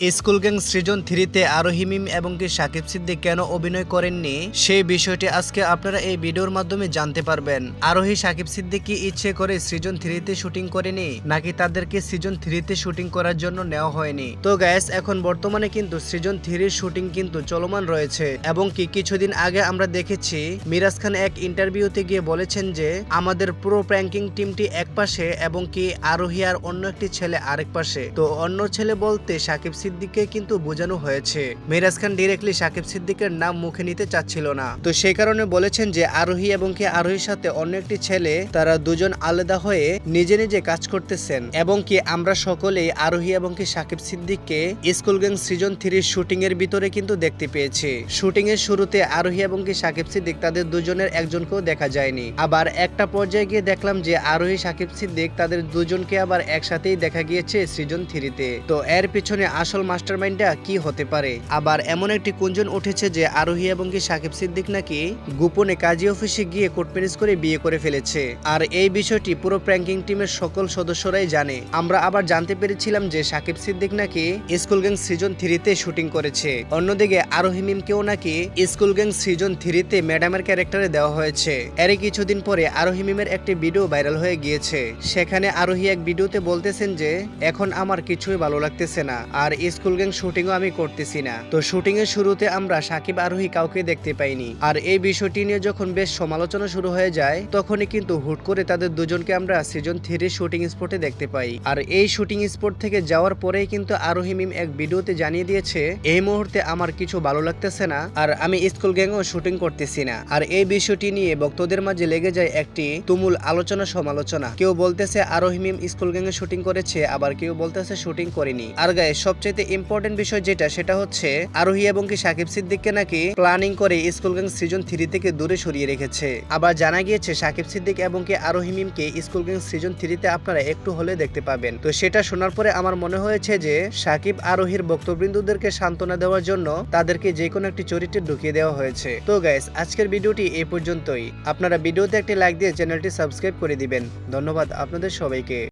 School gang সৃজন থ্রিতে আরোহী মিম এবং কি সাকিব সিদ্দিক কেন অভিনয় করেননি? সেই বিষয়টি আজকে আপনারা এই ভিডিওর মাধ্যমে জানতে পারবেন। আরোহী সাকিব সিদ্দিক কি ইচ্ছে করে সৃজন থ্রিতে শুটিং করেনি, নাকি তাদেরকে সৃজন থ্রিতে শুটিং করার জন্য নেওয়া হয়নি? তো গ্যাস এখন বর্তমানে কিন্তু সৃজন থ্রির শুটিং কিন্তু চলমান রয়েছে এবং কি কিছুদিন আগে আমরা দেখেছি, মিরাজ খান এক ইন্টারভিউতে গিয়ে বলেছেন যে, আমাদের পুরো প্র্যাঙ্কিং টিমটি এক পাশে এবং কি আরোহী আর অন্য একটি ছেলে আরেক পাশে। তো অন্য ছেলে বলতে সাকিব সিদ্দিককে কিন্তু বোঝানো হয়েছে। মিরাজ খান ডিরেক্টলি সাকিব সিদ্দিকের নাম মুখে নিতে চাচ্ছিল না। তো সেই কারণে বলেছেন যে, আরোহী এবং কি আরোহীর সাথে অন্য একটি ছেলে, তারা দুজন আলাদা হয়ে নিজে নিজে কাজ করতেছেন এবং কি আমরা সকলেই আরোহী এবং কি সাকিব সিদ্দিককে স্কুল গ্যাং সিজন থ্রির শুটিং এর ভিতরে কিন্তু দেখতে পেয়েছি। শুটিং এর শুরুতে আরোহী এবং কি সাকিব সিদ্দিক তাদের দুজনের একজনকেও দেখা যায়নি। আবার একটা পর্যায়ে গিয়ে দেখলাম যে, আরোহী, সাকিব সিদ্দিক তাদের দুজনকে আবার একসাথেই দেখা গিয়েছে সিজন থ্রিতে। তো এর পিছনে আসল মাস্টার মাইন্ডটা কি হতে পারে? আবার এমন একটি কুঞ্জন উঠেছে যে আরোহী এবং কি সাকিব সিদ্দিক নাকি গোপনে কাজী অফিসে গিয়ে কোর্ট ম্যারেজ করে বিয়ে করে ফেলেছে। আর এই বিষয়টি পুরো প্র্যাঙ্কিং টিমের সকল সদস্যরাই জানে। আমরা আবার জানতে পেরেছিলাম যে সাকিব সিদ্দিক নাকি স্কুল গ্যাং সিজন থ্রিতে শুটিং করেছে। অন্যদিকে আরোহী মিমকেও নাকি স্কুল গ্যাং সিজন থ্রিতে ম্যাডামের ক্যারেক্টারে দেওয়া হয়েছে। এর কিছুদিন পরে আরোহী মিমের একটি ভিডিও ভাইরাল হয়ে গিয়েছে। সেখানে আরোহী এক ভিডিওতে বলতেছেন যে, এখন আমার কিছুই ভালো লাগতেছে না। আর স্কুল গ্যাং শুটিংও আমি করতেছি না। তো শুটিং এর শুরুতে আমরা সাকিব আরোহী কাউকে দেখতে পাইনি। আর এই বিষয়টি নিয়ে যখন বেশ সমালোচনা শুরু হয়ে যায়, তখনই কিন্তু হুট করে তাদের দুজনকে আমরা সিজন থ্রির শুটিং স্পটে দেখতে পাই। আর এই শুটিং স্পট থেকে যাওয়ার পরেই কিন্তু আরোহী মিম এক ভিডিওতে জানিয়ে দিয়েছে, এই মুহূর্তে আমার কিছু ভালো লাগতেছে না, আর আমি স্কুল গ্যাংও শুটিং করতেছি না। আর এই বিষয়টি নিয়ে ভক্তদের মাঝে লেগে যায় একটি তুমুল আলোচনা সমালোচনা। কেউ বলতেছে আরোহী মিম স্কুল গ্যাংয়ে শুটিং করেছে, আবার কেউ বলতেছে শুটিং করেনি। আর গায়ে সবচেয়ে ইম্পর্টেন্ট বিষয় যেটা, সেটা হচ্ছে আরোহী এবং কি সাকিব সিদ্দিককে নাকি প্ল্যানিং করে স্কুল গ্যাং সিজন থ্রি থেকে দূরে সরিয়ে রেখেছে। আবার জানা গিয়েছে, সাকিব সিদ্দিক এবং কি আরোহী মিমকে স্কুল গ্যাং সিজন থ্রিতে আপনারা একটু হলে দেখতে পাবেন। তো সেটা শোনার পরে আমার মনে হয়েছে যে, সাকিব আরোহীর বক্তবৃন্দুদেরকে সান্ত্বনা দেওয়ার জন্য তাদেরকে যে কোনো একটি চরিত্রে ঢুকিয়ে দেওয়া হয়েছে। তো গাইস আজকের ভিডিওটি এই পর্যন্তই। আপনারা ভিডিওতে একটি লাইক দিয়ে চ্যানেলটি সাবস্ক্রাইব করে দিবেন। ধন্যবাদ আপনাদের সবাইকে।